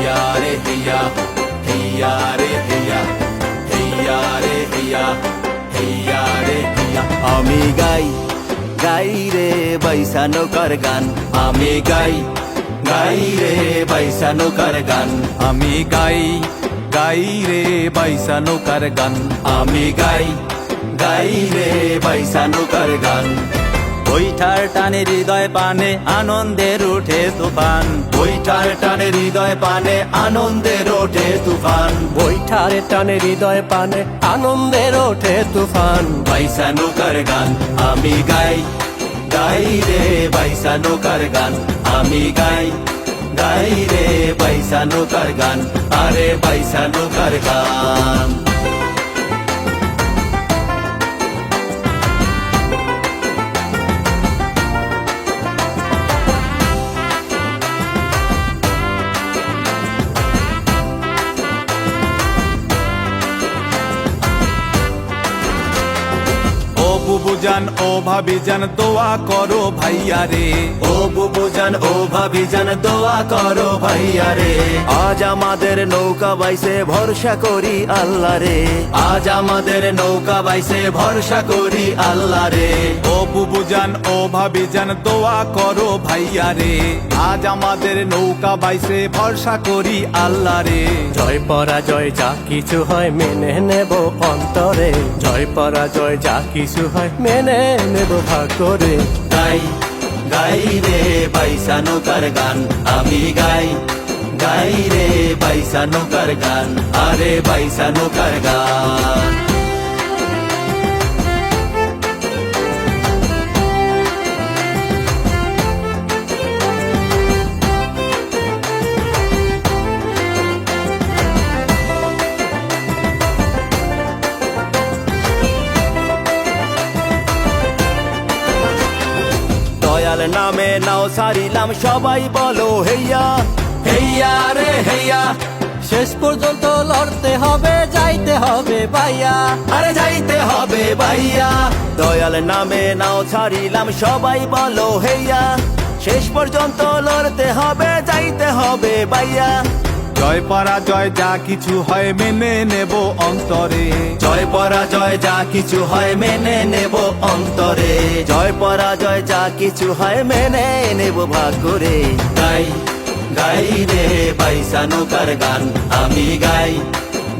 হেয়া হেয়া রে হেয়া হেয়া রে হেয়া হেয়া রে হেয়া আমি গাই গাই রে বৈশানো কর গান আমি গাই গাই রে বৈশানো কর গান আমি গাই গাই রে বৈশানো কর গান আমি গাই গাই রে বৈশানো কর গান বৈঠার টানে হৃদয় পানে আনন্দের ওঠে তুফান। বৈঠার টানে হৃদয় পানে আনন্দের ওঠে তুফান। বৈঠারে টানে হৃদয় পানে আনন্দের ওঠে তুফান। বৈশানো কর গান, আমি গাই গাই রে বৈশানো কর গান, আমি গাই গাই রে বৈশানো কর গান, আরে বৈশানো কর গান। বুবুজান ও ভাবিজান দোয়া করো ভাইয়া রে। ও বুবুজান ও ভাবিজান দোয়া করো ভাইয়া রে। আজ আমাদের নৌকা বাইসে ভরসা করি আল্লাহ রে। আজ আমাদের নৌকা বাইসে ভরসা করি আল্লাহ রে। ও বুবুজান ও ভাবিজান দোয়া করো ভাইয়া রে। আজ আমাদের নৌকা বাইসে ভরসা করি আল্লাহ রে। জয় পরাজয় যা কিছু হয় মেনে নেব অন্তরে। জয় পরাজয় যা কিছু হয় মেনে নেব ভাগ করে গাই গাই রে পাইসানো কার গান, আমি গাই গাই রে পাইসানো কার গান, আরে পাইসানো কার গান। দয়াল নামে নাও সারিলাম, সবাই বলো হেইয়া। হেইয়া রে হেইয়া, শেষ পর্যন্ত লড়তে হবে, যাইতে হবে ভাইয়া। আরে যাইতে হবে ভাইয়া। দয়াল নামে নাও ছাড়িলাম সবাই বলো হেইয়া। শেষ পর্যন্ত লড়তে হবে, যাইতে হবে ভাইয়া। জয় পরাজয় যা কিছু হয় মেনে নেব অন্তরে। জয় পরাজয় যা কিছু হয় মেনে নেব অন্তরে। জয় পরাজয় যা কিছু হয় মেনে নেব ভাগ করে গাই গাই রে বাইসানো কার গান আমি গাই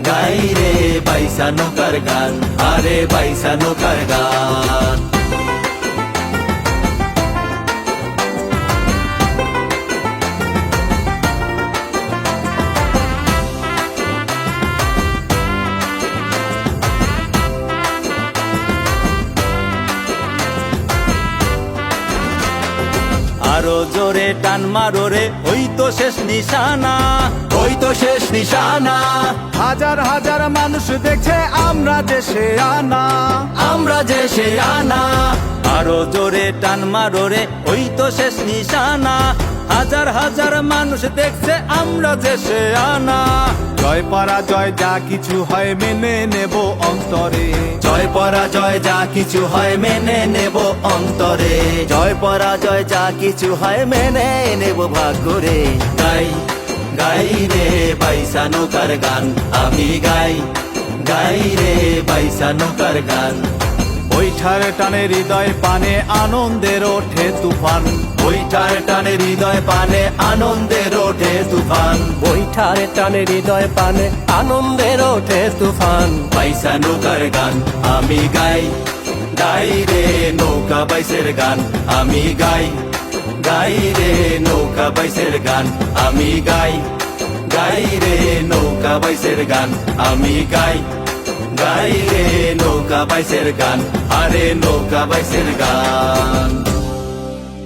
গাই রে বাইসানো কার গান আরে বাইসানো কার গান। আরও জোরে টান মারো রে ওই তো শেষ নিশানা ওই তো শেষ নিশানা। হাজার হাজার মানুষ দেখছে আমরা দেশে আনা। আমরা যে সে আনা। আরও জোরে টান মারো রে ওই তো শেষ নিশানা। হাজার হাজার মানুষ দেখছে আমরা যে সে আনা। জয় পরাজয় যা কিছু হয় মেনে নেব অন্তরে। পরাজয় যা কিছু হয় মেনে নেব অন্তরে। জয় পরাজয় যা কিছু হয় মেনে নেব ভাগ করে গাই গাই রে বাইসানো কার গান, আমি গাই গাই রে বাইসানো কার গান। বৈঠার টানে হৃদয় পানে আনন্দের ওঠে তুফান। বইটার টানে হৃদয় পানে আনন্দের ওঠে তুফান। বৈঠারে টানে হৃদয় পানে আনন্দের ওঠে তুফান। পয়সা নৌকার গান আমি গাই গাই রে নৌকা বাইসের গান আমি গাই গাই রে নৌকা বাইসের গান আমি গাই গাই রে নৌকা বাইসের গান আমি গাই। গাই রে নৌকা বাইসের গান আরে নৌকা বাইসের গান।